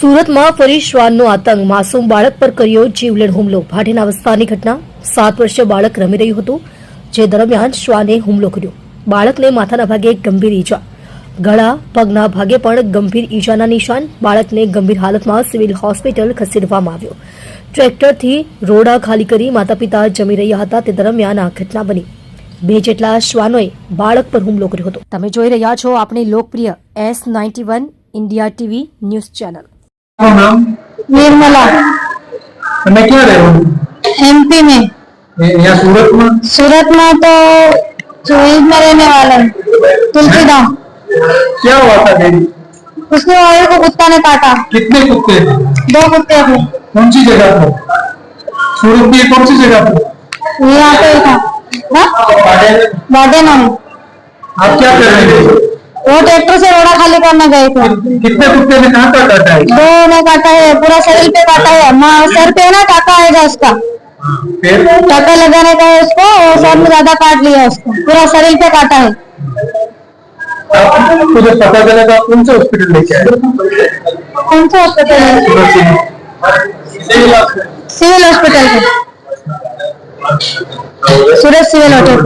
સુરતમાં ફરી શ્વાનનો આતંક. માસૂમ બાળક પર કર્યો જીવલેણ હુમલો. ભાટીના વિસ્તારની ઘટના. સાત વર્ષીય બાળક રમી રહ્યું હતું, જે દરમિયાન શ્વાને હુમલો કર્યો. બાળકને માથાના ભાગે ગંભીર ઈજા. ગળા, પગના ભાગે પણ ગંભીર ઈજાના નિશાન બાળકને ગંભીર હાલતમાં સિવિલ હોસ્પિટલ ખસેડવામાં આવ્યો. ટ્રેક્ટરથી રોડા ખાલી કરી માતા પિતા જમી રહ્યા હતા. તે દરમિયાન આ ઘટના બની. બે જેટલા શ્વાનોએ બાળક પર હુમલો કર્યો હતો. તમે જોઈ રહ્યા છો આપણી લોકપ્રિય S ninety one India TV news channel. नाम? निर्मला। मैं क्या रहे हो? एमपी में। यहाँ सूरत में। सूरत में तो चोइस में रहने वाला है तुलसीदाम क्या हुआ था उसने वायु को कुत्ता ने काटा। कितने कुत्ते? थे दो कुत्ते थे कौन सी जगह पर? सूरत की कौन सी जगह पर? यहाँ पे था। हाँ? में आप क्या कर रहे थे? वो ट्रैक्टर से रोड़ा खाली करने गए थे। कितने कुत्ते ने कहाँ काटा है दो ने काटा है पूरा शरीर पे काटा है। माँ सर पे है ना टाका आएगा उसका। फिर? टाका लगाने का है उसको और सर में ज़्यादा काट लिया उसको। पूरा शरीर पे काटा है। जब पता चला तो कौन से हॉस्पिटल लेके आए? कौन सा हॉस्पिटल है? Civil hospital. पे। Surat civil hospital